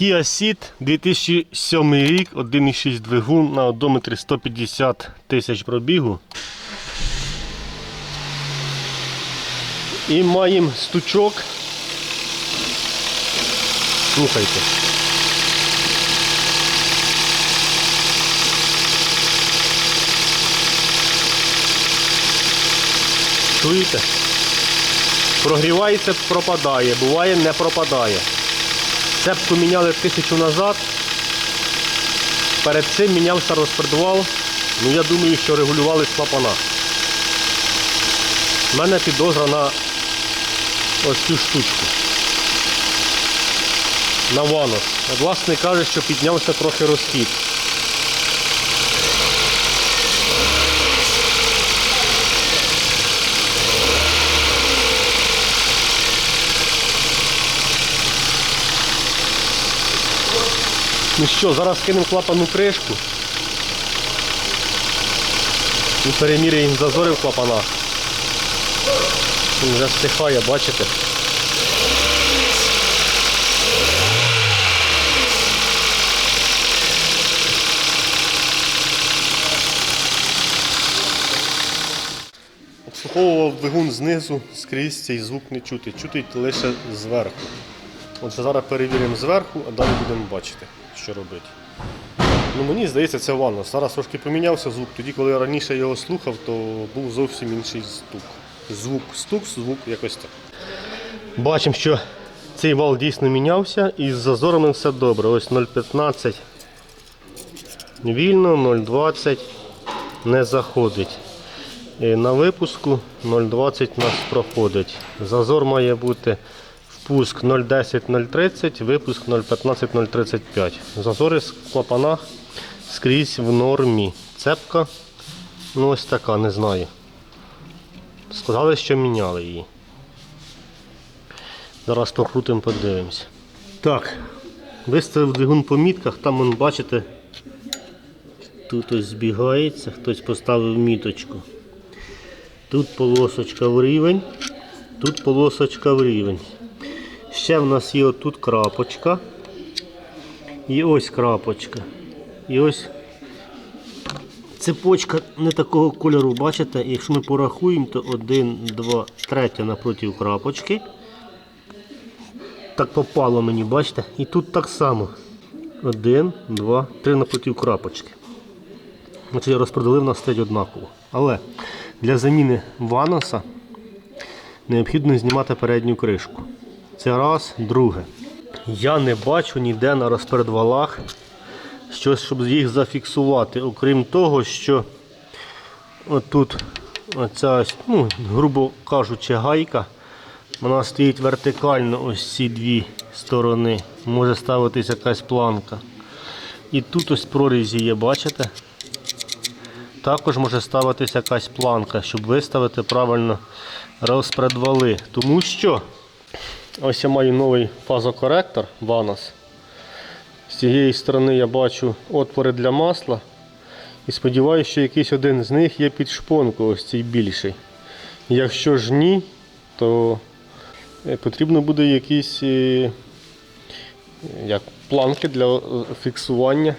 Kia Ceed 2007 рік, 1,6 двигун на одометрі 150 тисяч пробігу. І маємо стучок. Слухайте. Чуєте? Прогрівається, пропадає, буває не пропадає. Цепку міняли тисячу назад. Перед цим мінявся розпредвал. Ну я думаю, що регулювали клапана. У мене підозра на ось цю штучку. На ванос. Власне каже, що піднявся трохи розхід. Ну що, зараз кинемо клапану кришку і переміряємо зазори в клапанах. Він вже стихає, бачите? Обслуговував двигун знизу, скрізь цей звук не чути. Чути лише зверху. Отже, зараз перевіримо зверху, а далі будемо бачити, що робити. Ну, мені здається, це ванна. Зараз трошки помінявся звук. Тоді, коли я раніше його слухав, то був зовсім інший стук. Звук стук, звук якось так. Бачимо, що цей вал дійсно мінявся і з зазорами все добре. Ось 0,15 вільно, 0,20 не заходить. І на випуску 0,20 у нас проходить. Зазор має бути впуск 0,10-0,30, випуск 0,15-0,35. Зазори в клапанах скрізь в нормі. Цепка, ну ось така, не знаю. Сказали, що міняли її. Зараз покрутимо, подивимось. Так, виставив двигун по мітках, там вон, бачите, тут ось збігається, хтось поставив міточку. Тут полосочка в рівень, тут полосочка в рівень. Ще в нас є отут крапочка. І ось крапочка. І ось цепочка не такого кольору, бачите? Якщо ми порахуємо, то 1, 2, 3 напроти крапочки. Так попало мені, бачите? І тут так само. 1, 2, 3 напроти крапочки. Значить, я розподілив на стоять однаково. Але для заміни ваноса необхідно знімати передню кришку. Це раз, друге. Я не бачу ніде на розпередвалах щось, щоб їх зафіксувати. Окрім того, що отут оця, ну, грубо кажучи, гайка, вона стоїть вертикально ось ці дві сторони. Може ставитись якась планка. І тут ось прорізі є, бачите? Також може ставитися якась планка, щоб виставити правильно розпредвали. Тому що ось я маю новий фазокоректор Vanos. З цієї сторони я бачу отвори для масла. І сподіваюся, що якийсь один з них є під шпонку, ось цей більший. Якщо ж ні, то е, потрібно буде якісь е, як планки для е, фіксування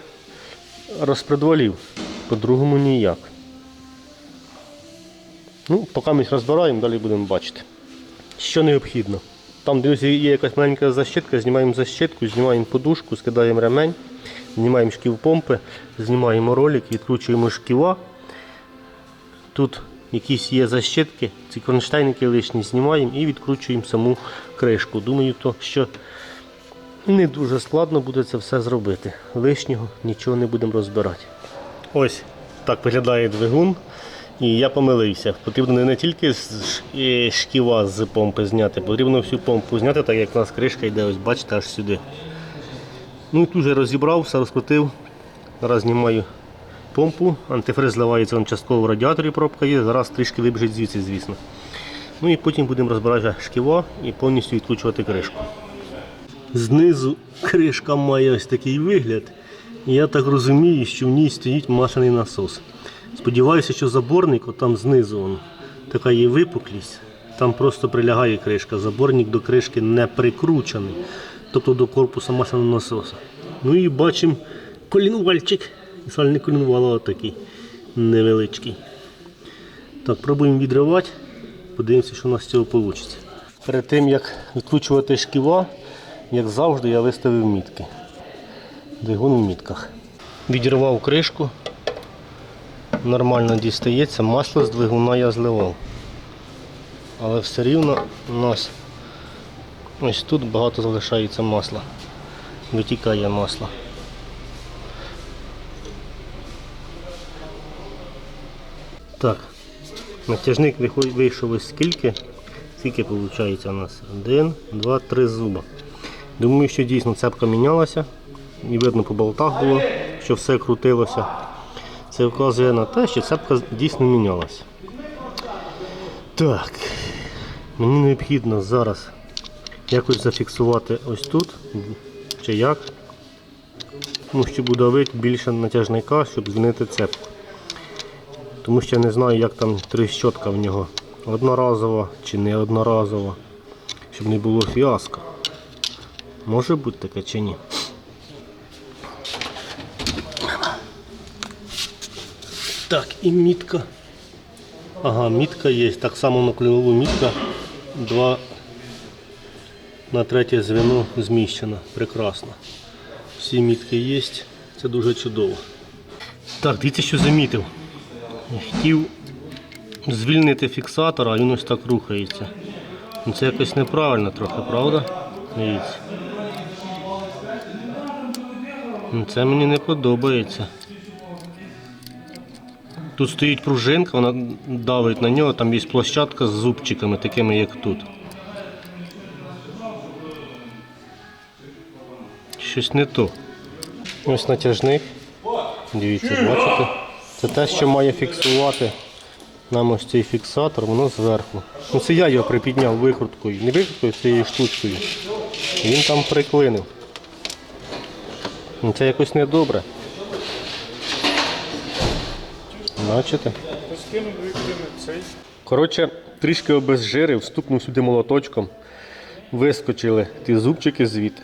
розпредвалів. По-другому ніяк. Ну, поки ми розбираємо, далі будемо бачити. Що необхідно? Там, друзі, є якась маленька защитка, знімаємо защитку, знімаємо подушку, скидаємо ремень, знімаємо шків помпи, знімаємо ролик, відкручуємо шківа. Тут якісь є защитки, ці кронштейники лишні знімаємо і відкручуємо саму кришку. Думаю, то, що не дуже складно буде це все зробити. Лишнього нічого не будемо розбирати. Ось так виглядає двигун. І я помилився. Потрібно не тільки шківа з помпи зняти, потрібно всю помпу зняти, так як у нас кришка йде, ось бачите, аж сюди. Ну і тут же розібрав, все розкрутив. Зараз знімаю помпу, антифриз зливається он частково в радіаторі, пробка є, зараз трішки вибіжить звідси, звісно. Ну і потім будемо розбирати шківа і повністю відкручувати кришку. Знизу кришка має ось такий вигляд. Я так розумію, що в ній стоїть машиний насос. Сподіваюся, що заборник, отам знизу он, така є випуклість. Там просто прилягає кришка. Заборник до кришки не прикручений. тобто до корпуса масляного насоса. Ну і бачимо колінвальчик. Сальний колінвал отакий невеличкий. Так, пробуємо відривати. Подивимося, що у нас з цього вийде. Перед тим як відкручувати шківа, як завжди, я виставив мітки. Двигун в мітках. Відірвав кришку. Нормально дістається, масло з двигуна я зливав. Але все рівно у нас ось тут багато залишається масла. Витікає масло. Так, натяжник вийшов ось скільки. Скільки виходить у нас? Один, два, три зуба. Думаю, що дійсно цепка мінялася. І видно по болтах було, що все крутилося. Це вказує на те, що цепка дійсно мінялася. Так, мені необхідно зараз якось зафіксувати ось тут. Чи як. Тому що буду давити більше натяжника, щоб звільнити цепку. Тому що я не знаю, як там тріщотка в нього. Одноразова чи не одноразова. Щоб не було фіаско. Може бути таке чи ні. Так, і мітка. Ага, мітка є. Так само на клювову мітка. Два на третє звіно зміщена. Прекрасно. Всі мітки є. Це дуже чудово. Так, дивіться, що замітив. Хотів звільнити фіксатор, а він ось так рухається. Ну, Це якось неправильно трохи, правда? Дивіться. Ну, Це мені не подобається. Тут стоїть пружинка, вона давить на нього, там є площадка з зубчиками, такими як тут. Щось не то. Ось натяжник. Дивіться, бачите? Це те, що має фіксувати нам ось цей фіксатор, воно зверху. Ну це я його припідняв викруткою. Не викруткою, цією штучкою. Він там приклинив. Ну, Це якось недобре. Бачите? Коротше, трішки обезжирив, стукнув сюди молоточком, вискочили ті зубчики звідти.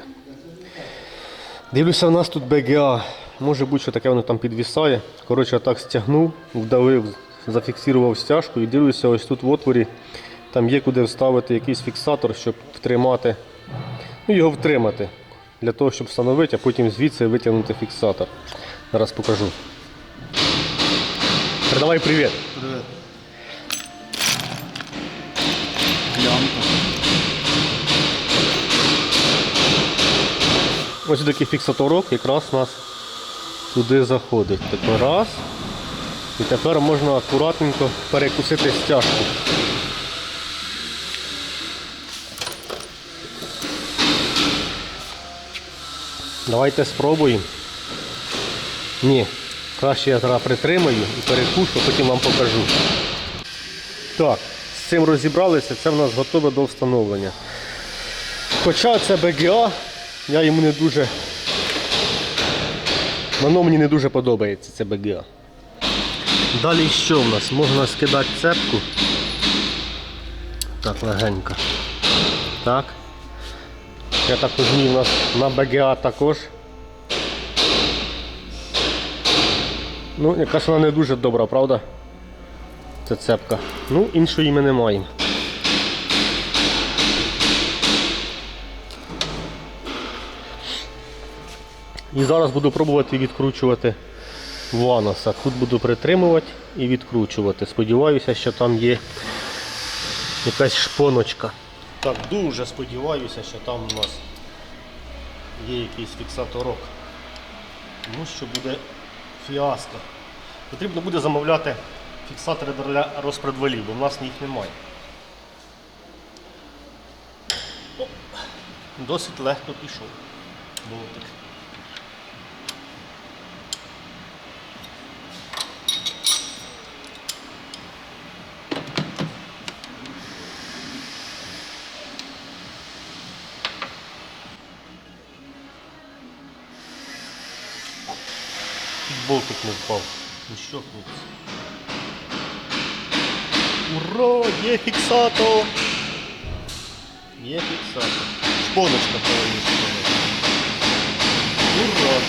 Дивлюся, у нас тут БГА. Може бути, що таке воно там підвісає. Коротше, так стягнув, вдавив, зафіксував стяжку і дивлюся, ось тут в отворі там є куди вставити якийсь фіксатор, щоб втримати, ну його втримати. Для того, щоб встановити, а потім звідси витягнути фіксатор. Зараз покажу. Передавай привіт. Привет. Ось такий фіксаторок якраз у нас туди заходить. Тепер раз. І тепер можна акуратненько перекусити стяжку. Давайте спробуємо. Ні, краще я зараз притримаю і перекушу, потім вам покажу. Так, з цим розібралися, це в нас готове до встановлення. Хоча це БГА, я йому не дуже. Воно мені не дуже подобається, це БГА. Далі що в нас? Можна скидати цепку. Так, легенько. Так. Я так розумію, у нас на БГА також. Ну, якась вона не дуже добра, правда? Це цепка. Ну, іншої ми не маємо. І зараз буду пробувати відкручувати ваноса. Тут буду притримувати і відкручувати. Сподіваюся, що там є якась шпоночка. Так, дуже сподіваюся, що там у нас є якийсь фіксаторок. Тому що буде фіаско. Потрібно буде замовляти фіксатори для розпредвалів, бо в нас їх немає. Досить легко пішов. Було Чуть болтик не впав. Ну що, хлопці? Ура! Є фіксатор! Є фіксатор. Полочка повинна. Ура!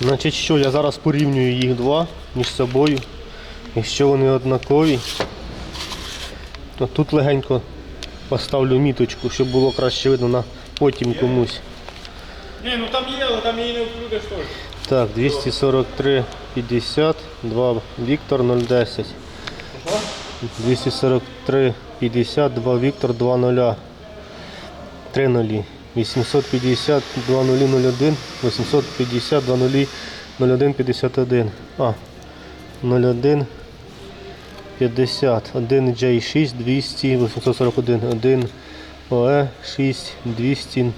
Значить що, я зараз порівнюю їх два між собою. Якщо вони однакові, то тут легенько поставлю міточку, щоб було краще видно на потім комусь. Ні, ну там є, але там її не вкрутиш теж. Так, 243 50, 2 Віктор 010. 243 50, 2 Віктор 2 0. 3 нулі. 850 2 нулі 01, 850 2 нулі 01 51. А, 01 50, 1 J6 200, 841, 1 OE 6 200.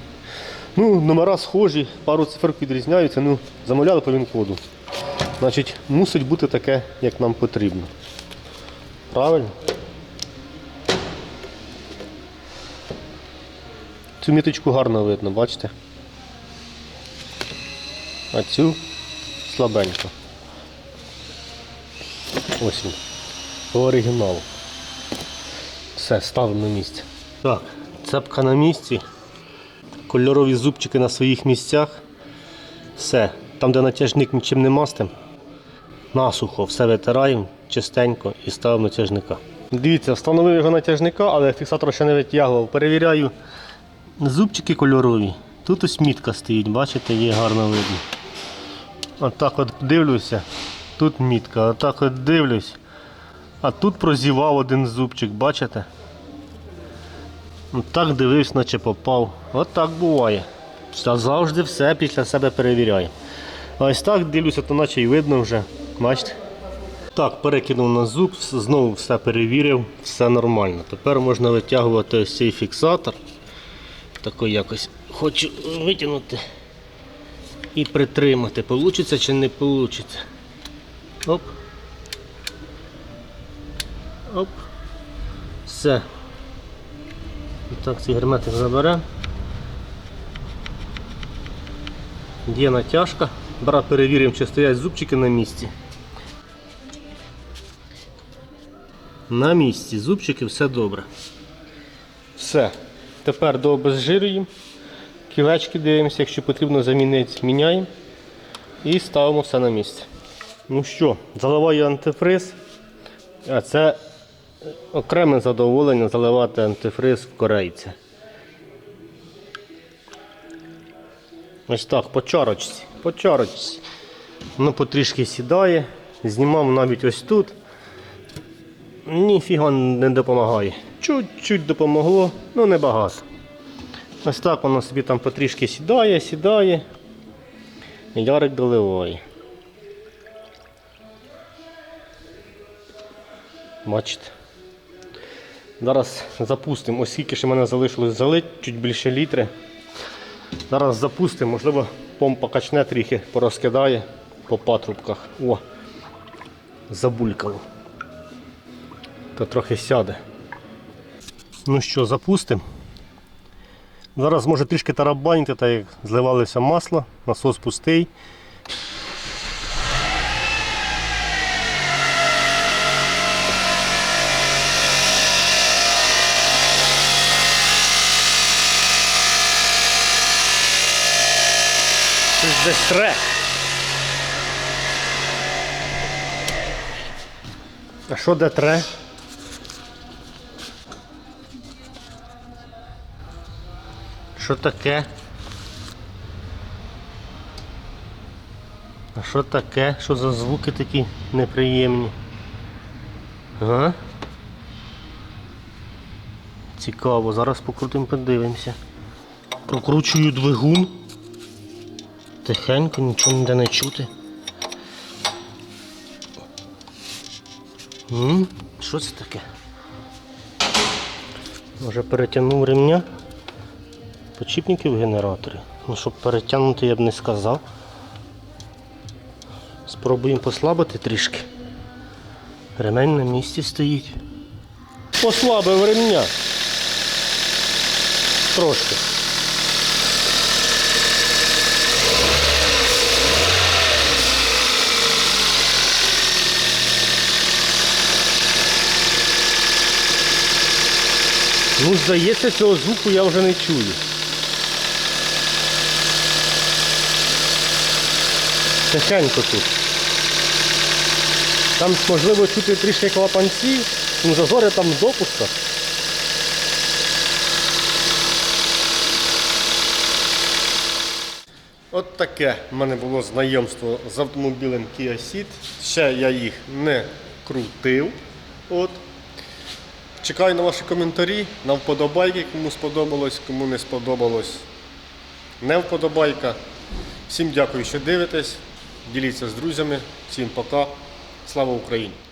Ну, номера схожі, пару цифр відрізняються, ну, замовляли по він-коду. Значить, мусить бути таке, як нам потрібно. Правильно? Цю міточку гарно видно, бачите? А цю слабенько. Ось він. По оригіналу. Все, ставимо на місце. Так, цепка на місці. Кольорові зубчики на своїх місцях. Все. Там, де натяжник нічим не мастим, насухо все витираємо чистенько і ставимо натяжника. Дивіться, встановив його натяжника, але фіксатор ще не витягував. Перевіряю зубчики кольорові. Тут ось мітка стоїть, бачите, є гарно видно. Отак от дивлюся, тут мітка, отак от дивлюсь. А тут прозівав один зубчик, бачите? Так дивився, наче попав. От так буває. Завжди все після себе перевіряю. Ось так дивлюся, то наче й видно вже. Бачите? Так, перекинув на зуб, знову все перевірив, все нормально. Тепер можна витягувати ось цей фіксатор. Такий якось хочу витягнути і притримати. Получиться чи не получиться. Оп. Оп. Все. Так, цей герметик заберемо. Є натяжка. Брат перевіримо, чи стоять зубчики на місці. На місці. Зубчики, все добре. Все. Тепер дообезжирюємо. Кілечки дивимося, якщо потрібно замінити, міняємо. І ставимо все на місце. Ну що, заливаю антифриз. А це окреме задоволення заливати антифриз в корейця. Ось так, по чарочці, по чарочці. Воно потрішки сідає, знімав навіть ось тут. Ніфіга не допомагає. Чуть-чуть допомогло, ну небагато. Ось так воно собі там потрішки сідає, сідає. Ярик доливає. Бачите. Зараз запустимо, оскільки ще мене залишилось залить, чуть більше літри. Зараз запустимо, можливо, помпа качне трохи, порозкидає по патрубках. О, забулькало. То трохи сяде. Ну що, запустимо. Зараз може трішки тарабанити, так як зливалося масло, насос пустий. Щось десь. А що де тре? Що таке? А що таке? Що за звуки такі неприємні? А? Цікаво, зараз покрутимо, подивимося. Прокручую двигун. Тихенько, нічого ніде не чути. Що це таке? Може перетягнув ремня? Почіпники в генераторі. Ну, щоб перетягнути, я б не сказав. Спробуємо послабити трішки. Ремень на місці стоїть. Послабив ремня. Трошки. Ну, здається, цього звуку я вже не чую. Тихенько тут. Там можливо чути трішки клапанці, ну зазори там допуска. От таке в мене було знайомство з автомобілем Kia Ceed. Ще я їх не крутив. От. Чекаю на ваші коментарі, на вподобайки, кому сподобалось, кому не сподобалось. Не вподобайка. Всім дякую, що дивитесь. Діліться з друзями. Всім пока. Слава Україні!